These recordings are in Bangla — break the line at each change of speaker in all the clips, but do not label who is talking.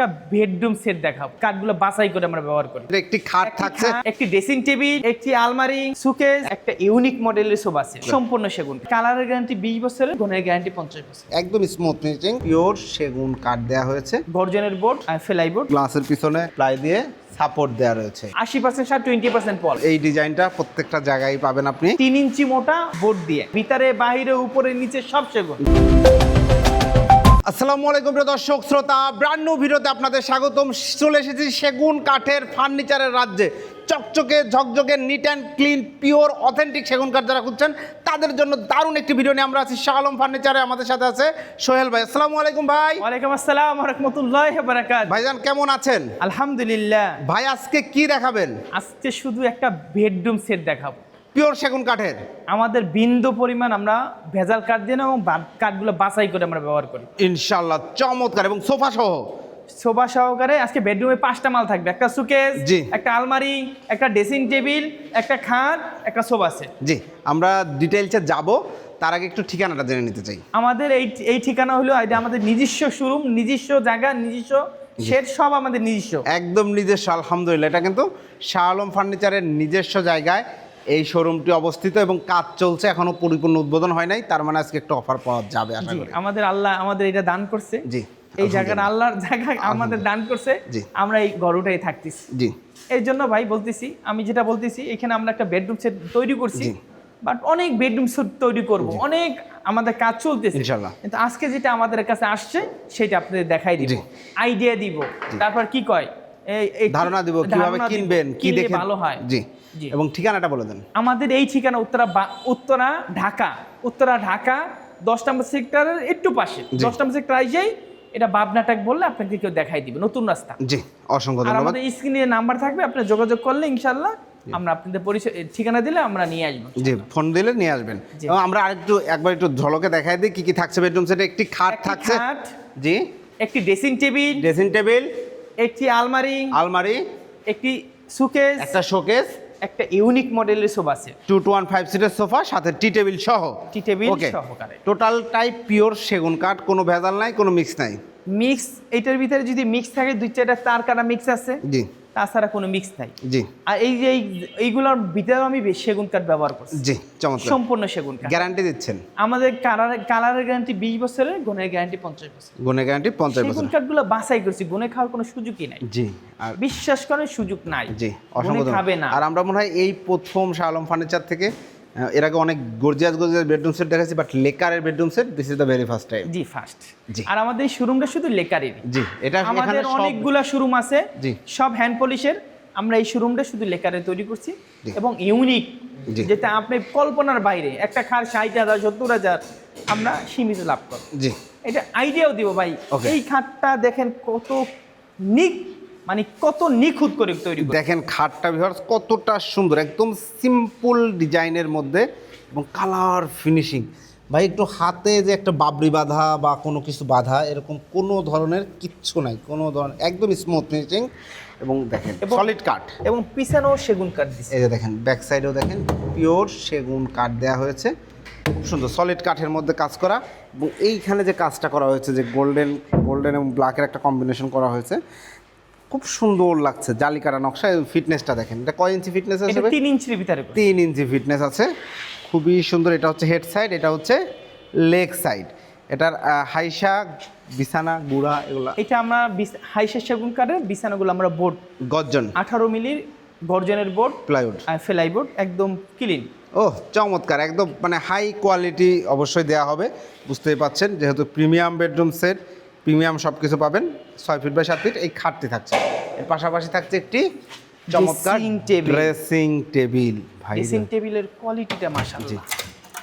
একটা বেডরুম সেট দেখাবো। কাঠগুলো বাছাই করে আমরা ব্যবহার করি।
একটি খাট থাকছে।
একটি ড্রেসিং টেবিল একটি আলমারি সুকেস একটা ইউনিক মডেলের সোফা সেট সম্পূর্ণ সেগুন। কালারের গ্যারান্টি বিশ বছরের গুণের গ্যারান্টি পঞ্চাশ বছর
একদম স্মুথ ফিনিশিং পিওর সেগুন কাঠ দেওয়া হয়েছে।
গর্জনের বোর্ড আর ফেলাই বোর্ড
গ্লাসের পিছনে প্লাই দিয়ে সাপোর্ট দেওয়া রয়েছে।
আশি পার্সেন্ট সার টোয়েন্টি পার্সেন্ট পল।
এই ডিজাইনটা প্রত্যেকটা জায়গায় পাবেন আপনি।
তিন ইঞ্চি মোটা বোর্ড দিয়ে। ভিতরে বাইরে উপরে নিচে সব সেগুন।
আসসালামু আলাইকুম প্রিয় দর্শক শ্রোতা ব্র্যান্ড নিউ ভিডিওতে আপনাদের স্বাগতম। চলে এসেছি সেগুন কাঠের ফার্নিচারের রাজ্যে। চকচকে ঝকঝকে neat and clean pure authentic সেগুন কাঠ যারা খুঁজছেন তাদের জন্য দারুণ একটি ভিডিও নিয়ে আমরা আছি শাহ আলম ফার্নিচারে। আমাদের সাথে আছে সোহেল ভাই। আসসালামু আলাইকুম ভাই।
ওয়ালাইকুম আসসালাম রহমতুল্লাহ বারাকাত।
ভাইজান কেমন আছেন?
আলহামদুলিল্লাহ।
ভাই আজকে কি দেখাবেন?
আজকে শুধু একটা বেডরুম সেট দেখাবো।
পিওর সেগুন কাঠের।
আমাদের বিন্দু পরিমাণ আমরা ভেজাল কাঠ না এবং কাঠগুলো বাছাই করে আমরা ব্যবহার করি।
ইনশাল্লাহ চমৎকার এবং সোফা সহ।
শোভা সহকারে আজকে বেডরুমে পাঁচটা মাল থাকবে। একটা সুকেস
জি।
একটা আলমারি একটা ড্রেসিং টেবিল একটা খাট একটা সোফা সেট।
জি আমরা ডিটেলসে যাব। তার আগে একটু ঠিকানাটা জেনে নিতে চাই।
আমাদের এই এই ঠিকানা হলো এটা আমাদের নিজস্ব শোরুম নিজস্ব জায়গা নিজস্ব সেট সব আমাদের নিজস্ব।
একদম নিজস্ব আলহামদুলিল্লাহ। এটা কিন্তু শাহ আলম ফার্নিচারের নিজস্ব জায়গায়। এই শোরুমটি অবস্থিত এবং কাজ চলছে এখনও পরিপূর্ণ উদ্বোধন হয় নাই তার মানে আজকে একটা অফার পাওয়া যাবে আশা করি।
আমাদের আল্লাহ আমাদের এটা দান করছে।
জি
এই জায়গাটা আল্লাহর জায়গা আমাদের দান করছে। আমরা এই গরুটাই থাকতেছি।
জি।
এর জন্য ভাই বলতেছি আমি যেটা বলতেছি এখানে আমরা একটা বেডরুম সেট তৈরি করছি বাট অনেক বেডরুম সেট তৈরি করব অনেক আমাদের কাজ চলতেছে।
ইনশাল্লাহ।
কিন্তু আজকে যেটা আমাদের কাছে আসছে সেটা আপনাদের দেখাই দিব আইডিয়া দিব। তারপর কি কয়? এই
ধারণা দিব কীভাবে কিনবেন কি দেখে
ভালো হয়।
জি। এবং ঠিকানাটা বলে দেন।
আমাদের এই ঠিকানা উত্তরা উত্তরা ঢাকা। উত্তরা ঢাকা দশ নম্বর সেক্টরের একটু পাশে। দশ নম্বর সেক্টর আইসেই এটা বাবনাটাক বললে আপনাকে কেউ দেখাই দিবে নতুন রাস্তা।
জি অসংখ্য ধন্যবাদ।
আমাদের স্ক্রিনে নাম্বার থাকবে আপনি যোগাযোগ করলে ইনশাল্লাহ আমরা আপনাদের পরিচয় ঠিকানা দিলে আমরা নিয়ে আসব।
জি ফোন দিলে নিয়ে আসবেন। এবং আমরা আরেকটু একবার একটু ঝলকে দেখাই দিই কি কি থাকছে বেডরুম সেটে একটি খাট থাকছে।
খাট,
জি।
একটি ড্রেসিং টেবিল
ড্রেসিং টেবিল
একটি আলমারি
আলমারি
একটি সুকেস
একটা শোকেস
একটা ইউনিক মডেলের সোফা আছে
টু টু ওয়ান ফাইভ সিটের সোফা সাথে টি টেবিল সহ।
টি টেবিল সহকারে
টোটাল টাইপ পিওর সেগুন কাঠ কোনো ভেজাল নাই কোনো মিক্স নাই।
মিক্স এটার ভিতরে যদি মিক্স থাকে দুই চারটা তার কাটা মিক্স আছে।
জি।
তাছাড়া কোনো মিক্স নাই।
জি।
আর এই যে এইগুলোর ভিতরে আমি সেগুন কাঠ ব্যবহার করছি।
জি চমৎকার।
সম্পূর্ণ সেগুন কাঠ।
গ্যারান্টি দিচ্ছেন?
আমাদের কালার কালারের গ্যারান্টি বিশ বছরের গুণের গ্যারান্টি পঞ্চাশ বছর
গুণের গ্যারান্টি পঞ্চাশ
সেগুন কাঠগুলো বাছাই করছি গুণে খাওয়ার কোনো সুযোগই নাই।
জি আর
বিশ্বাস করার সুযোগ নাই।
জি
অসম্ভব।
অসংখ্য
খাবে না।
আর আমরা মনে হয় এই প্রথম শালম ফার্নিচার থেকে এর আগে অনেক গর্জিয়াস গর্জিয়াস বেডরুম সেট দেখাচ্ছি but লেকারের bedroom set this is the very first time
ji first
ji.
আর আমাদের শোরুমটা শুধু লেকারের
জি এটা
আমাদের অনেকগুলা শোরুম আছে
জি।
সব হ্যান্ড পলিশের আমরা এই শোরুমটা শুধু লেকারে তৈরি করছি এবং ইউনিক যেটা আপনি কল্পনার বাইরে একটা খার ষাট হাজার সত্তর হাজার আমরা সীমিত লাভ করব
জি।
এটা আইডিয়াও দিব ভাই. এই খাটটা দেখেন কত নিক মানে কত নিখুঁত করে তৈরি
দেখেন খাটটা ভিউয়ার্স কতটা সুন্দর একদম সিম্পল ডিজাইনের মধ্যে এবং কালার ফিনিশিং ভাই একটু হাতে যে একটা বাবরি বাঁধা বা কোনো কিছু বাঁধা এরকম কোনো ধরনের কিচ্ছু নাই কোনো ধরনের একদম স্মুথ ফিনিশিং এবং দেখেন সলিড কাঠ
এবং পিছনেও সেগুন কাঠ দিচ্ছে
এই যে দেখেন ব্যাক সাইডেও দেখেন পিওর সেগুন কাঠ দেওয়া হয়েছে। খুব সুন্দর সলিড কাঠের মধ্যে কাজ করা এবং এইখানে যে কাজটা করা হয়েছে যে গোল্ডেন গোল্ডেন এবং ব্ল্যাকের একটা কম্বিনেশন করা হয়েছে খুব সুন্দর লাগছে জালি কাটা নকশা ফিটনেসটা দেখেন। এটা কয় ইঞ্চি ফিটনেস আছে
তিন ইঞ্চির ভিতরে
তিন ইঞ্চি ফিটনেস আছে। খুবই সুন্দর এটা হচ্ছে হেড সাইড এটা হচ্ছে লেগ সাইড এটার হাইসা বিছানা গুড়া এগুলা।
এটা আমরা হাইসা সেগুন কাঠের বিছানাগুলো আমরা বোর্ড
গর্জন।
আঠারো মিলির গর্জনের বোর্ড
প্লাইউড।
আর ফেলাই বোর্ড একদম ক্লিন
ও চমৎকার একদম মানে হাই কোয়ালিটি অবশ্যই দেওয়া হবে। বুঝতেই পাচ্ছেন যেহেতু প্রিমিয়াম বেডরুম সেট প্রিমিয়াম সব কিছু পাবেন ছয় ফিট বাই সাত ফিট এই খাটটি থাকছে। এর পাশাপাশি থাকছে একটি চমৎকার ড্রেসিং টেবিল
ড্রেসিং টেবিলের কোয়ালিটিটা মাশাআল্লাহ।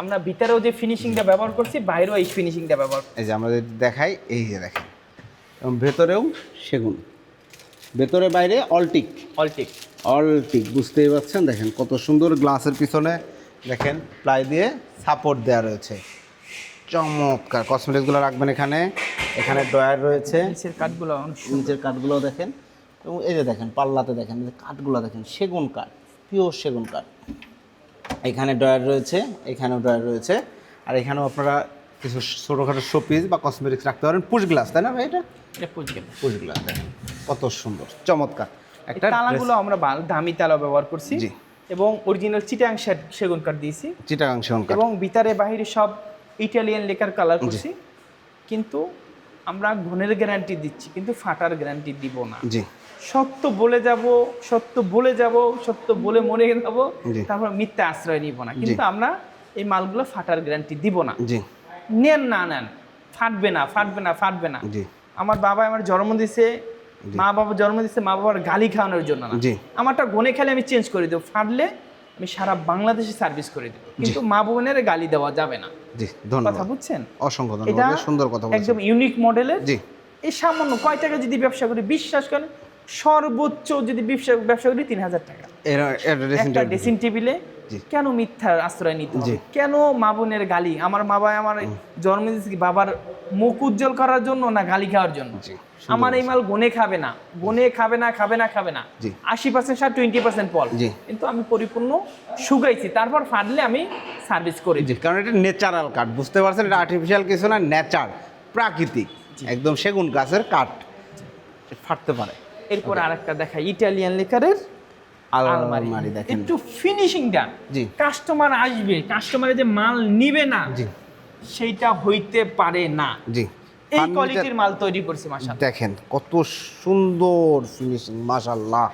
আমরা ভিতরেও যে ফিনিশিংটা ব্যবহার করছি বাইরেও এই ফিনিশিংটা ব্যবহার
এই যে আমাদের দেখাই এই যে দেখেন। এবং ভেতরেও সেগুন। ভেতরে বাইরে অল্টিক
অলটিক
অলটিক বুঝতেই পারছেন? দেখেন কত সুন্দর গ্লাসের পিছনে দেখেন প্লাই দিয়ে সাপোর্ট দেওয়া রয়েছে। চমৎকার। কসমেটিক্সগুলো রাখবেন এখানে। এখানে ড্রয়ার রয়েছে।
নিচের কাঠগুলো
নিচের কাঠগুলো দেখেন। এবং এই যে দেখেন পাল্লাতে দেখেন যে কাঠগুলো দেখেন সেগুন কাঠ পিওর সেগুন কাঠ। এখানে ড্রয়ার রয়েছে এখানেও ড্রয়ার রয়েছে। আর এখানেও আপনারা কিছু ছোটোখাটো শোপিস বা কসমেটিক্স রাখতে পারেন। পুশ গ্লাস তাই না ভাই এটা?
এটা পুজ
পুশ গ্লাস দেখেন কত সুন্দর চমৎকার। একটা
তালাগুলো আমরা দামি তালা ব্যবহার করছি।
জি।
এবং অরিজিনাল চিটাং সেগুন কাঠ দিয়েছি।
চিটাগাং সেগুন কাঠ।
এবং ভিতরে বাহিরে সব ইটালিয়ান লেকার কালার করছি। কিন্তু আমরা ঘনের গ্যারান্টি দিচ্ছি কিন্তু ফাটার গ্যারান্টি দিব না।
জি।
সত্য বলে যাব সত্য বলে যাব সত্য বলে মরে যাব তারপর মিথ্যা আশ্রয় নিব না। কিন্তু আমরা এই মালগুলো ফাটার গ্যারান্টি দিব না।
জি।
নেন না নেন। ফাটবে না ফাটবে না ফাটবে না। আমার বাবা আমার জন্ম দিছে মা বাবা জন্ম দিছে মা বাবার গালি খাওয়ানোর জন্য না। আমারটা গনে খেলে আমি চেঞ্জ করে দেবো। ফাটলে আমি সারা বাংলাদেশে সার্ভিস করে দেব। কিন্তু মা বোনের গালি দেওয়া যাবে না।
জি ধন্যবাদ।
কথা বুঝছেন?
অসংখ্য ধন্যবাদ সুন্দর কথা বলছেন।
একদম ইউনিক মডেলের
জি।
এই সামান্য কয় টাকা যদি ব্যবসা করে বিশ্বাস করেন সর্বোচ্চ যদি ব্যবসা ব্যবসা করি তিন হাজার টাকা। একটা ড্রেসিং টেবিলে। কেন মিথ্যার আশ্রয় নিতে হবে? কেন মা বোনের গালি? আমার মা বাবা আমার জন্ম দিয়েছে বাবার মুখ উজ্জ্বল করার জন্য না গালি খাওয়ার জন্য? আমার এই মাল গনে খাবে না। গনে খাবে না খাবে না খাবে না। আশি পার্সেন্ট সার টোয়েন্টি পার্সেন্ট
জি।
কিন্তু আমি পরিপূর্ণ শুকাইছি। তারপর ফাটলে আমি সার্ভিস করি।
কারণ এটা ন্যাচারাল কাঠ বুঝতে পারছেন? এটা আর্টিফিশিয়াল কিছু না ন্যাচার প্রাকৃতিক। একদম সেগুন গাছের কাঠ। ফাটতে পারে।
এরপর আরেকটা দেখা ইটালিয়ান লেকারের
আলমারি। দেখেন।
একটু ফিনিশিংটা
জি।
কাস্টমার আসবে। কাস্টমারে যে মাল নিবে না
জি।
সেইটা হইতে পারে না।
জি।
এই কোয়ালিটির মাল তৈরি করছে মাসা
দেখেন কত সুন্দর ফিনিশিং মাশাল্লাহ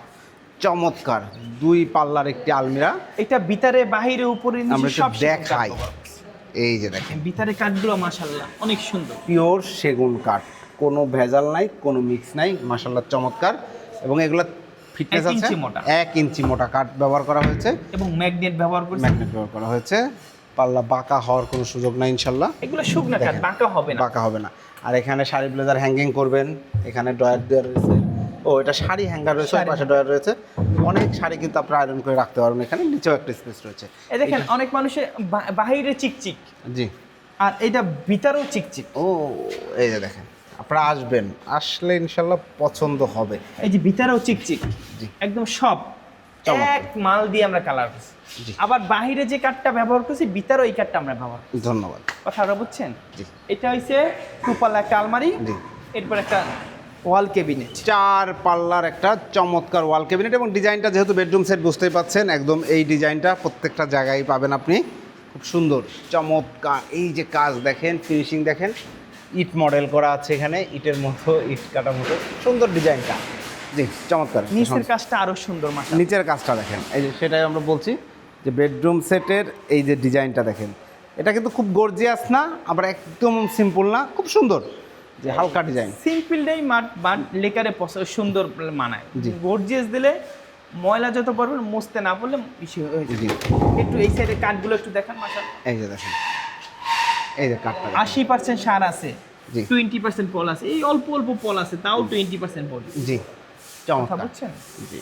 চমৎকার। দুই পাল্লার একটি আলমিরা।
এটা ভিতরে বাহিরে উপরে নিচে
আমরা
সব
দেখাই। এই যে দেখেন।
ভিতরে কাঠগুলো মাশাল্লাহ অনেক সুন্দর।
পিওর সেগুন কাঠ। কোনো ভেজাল নাই কোনো মিক্স নাই মাশাল্লাহ চমৎকার। এবং এগুলো ফিটনেস আছে
মোটা।
এক ইঞ্চি মোটা কাঠ ব্যবহার করা হয়েছে।
এবং ম্যাগনেট ব্যবহার করছে
ম্যাগনেট ব্যবহার করা হয়েছে। পাল্লা বাঁকা হওয়ার কোনো সুযোগ নাই ইনশাল্লাহ
এগুলো শুকনা কাঠ বাঁকা হবে না।
বাঁকা হবে না। আর এখানে শাড়ি ব্লেজার হ্যাঙ্গিং করবেন। এখানে ডয়ার দেওয়ার রয়েছে। ও এটা শাড়ি হ্যাঙ্গার রয়েছে পাশে ডয়ার রয়েছে। অনেক শাড়ি কিন্তু আপনার আয়রন করে রাখতে পারবেন। এখানে নিচেও একটা স্পেস রয়েছে।
এই দেখেন অনেক মানুষের বাহিরে চিকচিক।
জি।
আর এটা ভিতরেও চিকচিক।
ও এই যে দেখেন। আপনারা আসবেন আসলে ইনশাল্লাহ পছন্দ হবে
এই যে ভিতরেও চিকচিক। একদম সব। এক মাল দিয়ে আমরা কালার করছি। আবার বাহিরে যে কাঠটা ব্যবহার করছি ভিতরে ওই কাঠটা আমরা ব্যবহার করছি।
ধন্যবাদ
কথাটা বুঝছেন এটা হইছে টুপালা একটা আলমারি এরপর একটা ওয়াল ক্যাবিনেট
চার পাল্লার একটা চমৎকার ওয়াল ক্যাবিনেট এবং ডিজাইনটা যেহেতু বেডরুম সেট বুঝতেই পাচ্ছেন একদম এই ডিজাইনটা প্রত্যেকটা জায়গায় পাবেন আপনি খুব সুন্দর চমৎকার এই যে কাজ দেখেন ফিনিশিং দেখেন ইট মডেল করা আছে এখানে ইটের মতো ইট কাটা মতো। সুন্দর ডিজাইনটা। জি চমৎকার
নিচের কাজটা আরও সুন্দর মাসা
নিচের কাজটা দেখেন এই যে সেটাই আমরা বলছি যে বেডরুম সেটের এই যে ডিজাইনটা দেখেন। এটা কিন্তু খুব গর্জিয়াস না আবার একদম সিম্পল না খুব সুন্দর। যে হালকা ডিজাইন।
সিম্পলটাই মাঠ বাট লেকারে সুন্দর মানায়।
জি।
গর্জিয়াস দিলে ময়লা যত পড়বে মুছতে না হয়ে
জি।
একটু এই সাইডে কাঠগুলো একটু দেখান মাসা
এই যে দেখেন। এই যে কাঠটা
আশি পার্সেন্ট সার আছে টোয়েন্টি পার্সেন্ট পল আছে এই অল্প অল্প পল আছে তাও টোয়েন্টি পার্সেন্ট পল।
জি চমৎকার।
বুঝছেন?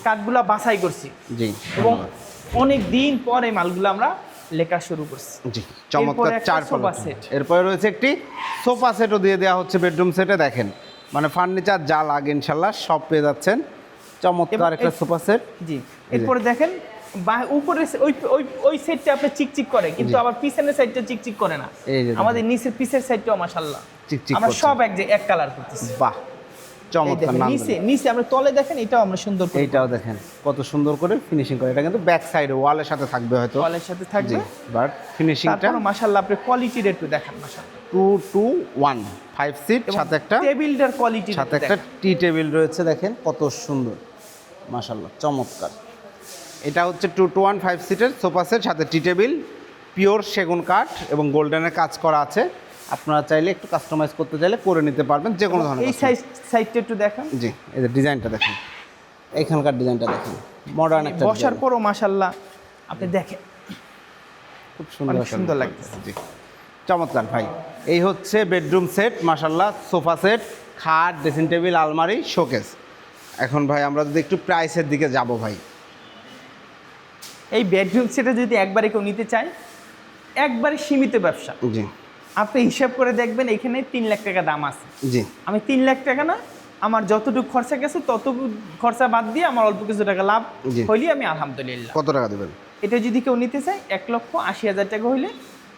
কাঠগুলা বাছাই করছি।
জি
এবং অনেক দিন পর মালগুলো আমরা লেখা শুরু করছি।
জি চমৎকার চার
সোফা সেট।
এরপরে রয়েছে একটি সোফা সেটও দিয়ে দেওয়া হচ্ছে বেডরুম সেটে দেখেন। মানে ফার্নিচার যা লাগে ইনশাল্লাহ সব পেয়ে যাচ্ছেন। চমৎকার একটা সোফা সেট
জি এরপরে দেখেন বা- উপরে ওই ওই ওই সাইডটা আপনার চিকচিক করে কিন্তু আবার পিছনের সাইডটা চিকচিক করে না। আমাদের নিচের পিছের সাইডটাও মাশাআল্লাহ।
চিকচিক
আমরা সব এক যে এক কালার করতেছি।
বাহ চমৎকার
নিচে নিচে আমরা তলে দেখেন এটাও আমরা সুন্দর করে
এইটাও দেখেন কত সুন্দর করে ফিনিশিং করে। এটা কিন্তু ব্যাক সাইডে ওয়ালের সাথে থাকবে হয়তো।
তলের সাথে থাকবে।
বাট ফিনিশিংটা
মাশাআল্লাহ আপনি কোয়ালিটির একটু দেখান মাশাআল্লাহ।
Two two one five seat সাথে একটা
টেবিলটার কোয়ালিটি
সাথে একটা টি টেবিল রয়েছে দেখেন কত সুন্দর। মাশাল্লাহ চমৎকার। এটা হচ্ছে টু টু ওয়ান ফাইভ সিটের সোফা সেট সাথে টি টেবিল পিওর সেগুন কাঠ এবং গোল্ডেনের কাজ করা আছে। আপনারা চাইলে একটু কাস্টমাইজ করতে চাইলে করে নিতে পারবেন যে কোনো ধরনের
এই সাইড সাইডটা একটু দেখান।
জি এই যে ডিজাইনটা দেখেন। এখানকার ডিজাইনটা দেখেন। মডার্ন একটা
বসার পরও মাশাআল্লাহ আপনি দেখেন।
খুব সুন্দর
সুন্দর। লাগতেছে।
জি। চমৎকার ভাই। এই হচ্ছে বেডরুম সেট মাশাল্লাহ সোফা সেট খাট ড্রেসিং টেবিল আলমারি শোকেস এখন ভাই আমরা যদি একটু প্রাইসের দিকে যাব ভাই।
এই বেডরুম সেটা যদি একবারে কেউ নিতে চায় একবারে সীমিত ব্যবসা।
জি।
আপনি হিসাব করে দেখবেন এখানে তিন লাখ টাকা দাম আছে।
জি।
আমি তিন লাখ টাকা না আমার যতটুকু খরচা গেছে ততটুকু খরচা বাদ দিয়ে আমার অল্প কিছু টাকা লাভ। হইলে আমি আলহামদুলিল্লাহ।
কত টাকা দেবেন?
এটা যদি কেউ নিতে চায় এক লক্ষ আশি হাজার টাকা হইলে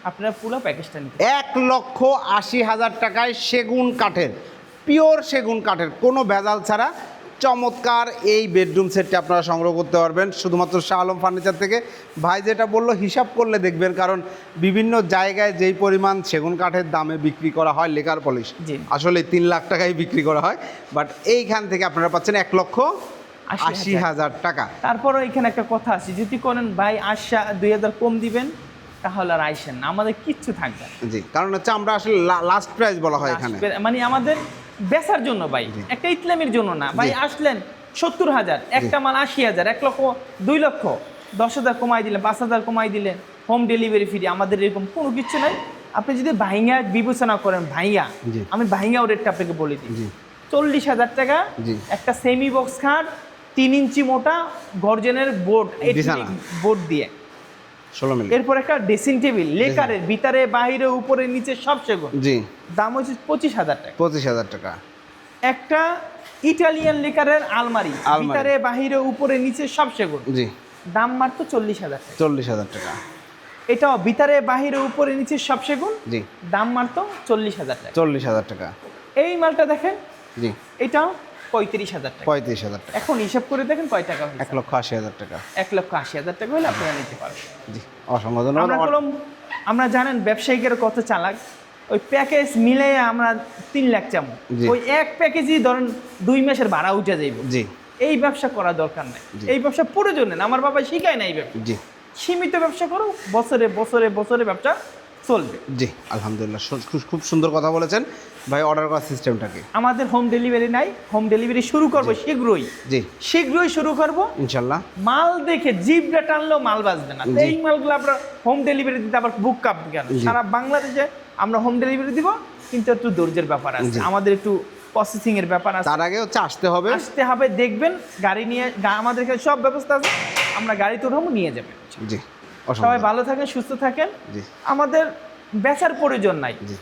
আপনারা পুরো প্যাকেজটা নিতে
এক লক্ষ আশি হাজার টাকায় সেগুন কাঠের পিওর সেগুন কাঠের কোনো ভেজাল ছাড়া চমৎকার এই বেডরুম সেটটি আপনারা সংগ্রহ করতে পারবেন। শুধুমাত্র শাহ আলম ফার্নিচার থেকে। ভাই যেটা বলল হিসাব করলে দেখবেন কারণ বিভিন্ন জায়গায় যেই পরিমাণ সেগুন কাঠের দামে বিক্রি করা হয় লেকার পলিশ। আসলে তিন লাখ টাকায় বিক্রি করা হয়। বাট এইখান থেকে আপনারা পাচ্ছেন এক লক্ষ
আশি। হাজার
টাকা।
তারপরও এখানে একটা কথা আছে যদি করেন ভাই আশা দুই হাজার কম দিবেন তাহলে আর আইসেন না আমাদের কিচ্ছু থাকবে
জি কারণ হচ্ছে আমরা আসলে লাস্ট প্রাইস বলা হয় এখানে।
মানে আমাদের বেচার জন্য ভাই একটা ইসলামের জন্য না। ভাই আসলেন সত্তর হাজার একটা মাল আশি হাজার এক লক্ষ দুই লক্ষ দশ হাজার কমাই দিলেন পাঁচ হাজার কমাই দিলেন হোম ডেলিভারি ফ্রি আমাদের এরকম কোনো কিছু নাই। আপনি যদি ভাইঙ্গা বিবেচনা করেন ভাইঙ্গা
জি।
আমি ভাইঙ্গাও রেটটা আপনাকে বলে দিই। চল্লিশ হাজার টাকা একটা সেমি বক্স খাট তিন ইঞ্চি মোটা গর্জনের বোর্ড বোর্ড দিয়ে।
ষোলো মিনিট।
এরপর একটা ড্রেসিং টেবিল লেকারের ভিতরে বাইরে উপরে নিচে সব সেগুন।
জি।
দাম হচ্ছে পঁচিশ হাজার টাকা।
পঁচিশ হাজার টাকা।
একটা ইটালিয়ান লেকারের আলমারি
আলমারি।
ভিতরে বাহিরে উপরে নিচে সব সেগুন।
জি।
দাম মাত্র চল্লিশ হাজার টাকা।
চল্লিশ হাজার টাকা।
এটাও ভিতরে বাহিরে উপরে নিচে সব সেগুন।
জি।
দাম মাত্র চল্লিশ হাজার টাকা।
চল্লিশ হাজার টাকা।
এই মালটা দেখেন।
জি।
এটাও পঁয়ত্রিশ হাজার টাকা।
পঁয়ত্রিশ হাজার টাকা।
এখন হিসাব করে দেখেন কয় টাকা
এক লক্ষ আশি হাজার টাকা।
এক লক্ষ আশি হাজার টাকা হলে আপনারা নিতে পারবেন।
জি অসংখ্য ধন্যবাদ।
আমরা জানেন ব্যবসায়িকের কত চালাক। ওই প্যাকেজ মিলে আমরা তিন লাখ চাম ওই এক প্যাকেজই ধরেন দুই মাসের ভাড়া উঠে যাইব।
জি।
এই ব্যবসা করা দরকার নাই। এই ব্যবসা প্রয়োজন আমার বাবা শিখায় না এই ব্যবসা।
জি।
সীমিত ব্যবসা করো বছরে বছরে বছরে ব্যবসা চলবে।
জি আলহামদুলিল্লাহ। খুব সুন্দর কথা বলেছেন। ভাই অর্ডার করার সিস্টেমটাকে
আমাদের হোম ডেলিভারি নাই হোম ডেলিভারি শুরু করব শীঘ্রই।
জি।
শীঘ্রই শুরু করব।
ইনশাল্লাহ।
মাল দেখে জিপটা টানলেও মাল বাঁচবে না। তো এই মালগুলো আমরা হোম ডেলিভারি দিতে আবার বুক কাপ কেন? সারা বাংলাদেশে আমরা হোম ডেলিভারি দিব কিন্তু একটু ধৈর্যের ব্যাপার আছে। আমাদের একটু প্রসেসিং এর ব্যাপার আছে।
তার আগে হচ্ছে আসতে হবে।
আসতে হবে দেখবেন গাড়ি নিয়ে আমাদের এখানে সব ব্যবস্থা আছে। আমরা গাড়িতে উঠাবো নিয়ে যাবেন
জি।
সবাই ভালো থাকেন সুস্থ থাকেন।
জি।
আমাদের বেচার প্রয়োজন নাই।
জি।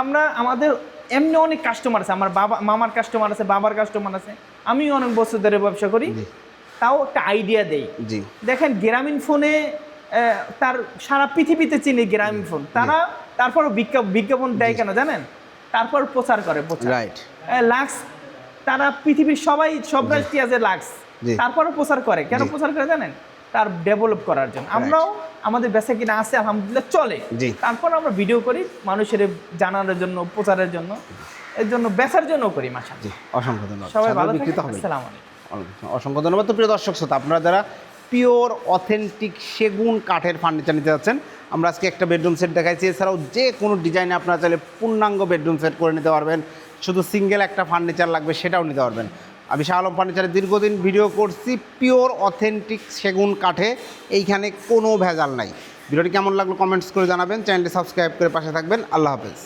আমরা আমাদের এমনি অনেক কাস্টমার আছে আমার বাবা মামার কাস্টমার আছে বাবার কাস্টমার আছে আমিও অনেক বছর ধরে ব্যবসা করি। তাও একটা আইডিয়া দেই।
জি।
দেখেন গ্রামীণ ফোনে তার সারা পৃথিবীতে চিনি গ্রামীণ ফোন। তারা তারপর বিজ্ঞাপন দেয় কেন জানেন? তারপর প্রচার করে প্রচার।
রাইট
লাক্স তারা পৃথিবীর সবাই সব রাষ্ট্রই আছে লাক্স তারপরও প্রচার করে। কেন প্রচার করে জানেন? তার ডেভেলপ করার জন্য। আমরাও আমাদের বেচা কিনা আছে আলহামদুলিল্লাহ চলে। তারপর আমরা ভিডিও করি মানুষের জানানোর জন্য প্রচারের জন্য। এর জন্য বেচার জন্য করি মাসা
অসংখ্য ধন্যবাদ।
সবাই ভালো আসসালামু আলাইকুম।
অসংখ্য ধন্যবাদ। তো প্রিয় দর্শক শ্রোতা আপনারা যারা পিওর অথেন্টিক সেগুন কাঠের ফার্নিচার নিতে যাচ্ছেন আমরা আজকে একটা বেডরুম সেট দেখাইছি। এছাড়াও যে কোনো ডিজাইনে আপনারা চাইলে পূর্ণাঙ্গ বেডরুম সেট করে নিতে পারবেন। শুধু সিঙ্গেল একটা ফার্নিচার লাগবে সেটাও নিতে পারবেন। আমি শাহ আলম ফার্নিচারে দীর্ঘদিন ভিডিও করছি পিওর অথেন্টিক সেগুন কাঠে। এইখানে কোনো ভেজাল নাই। ভিডিওটি কেমন লাগল কমেন্টস করে জানাবেন। চ্যানেলটি সাবস্ক্রাইব করে পাশে থাকবেন। আল্লাহ হাফেজ।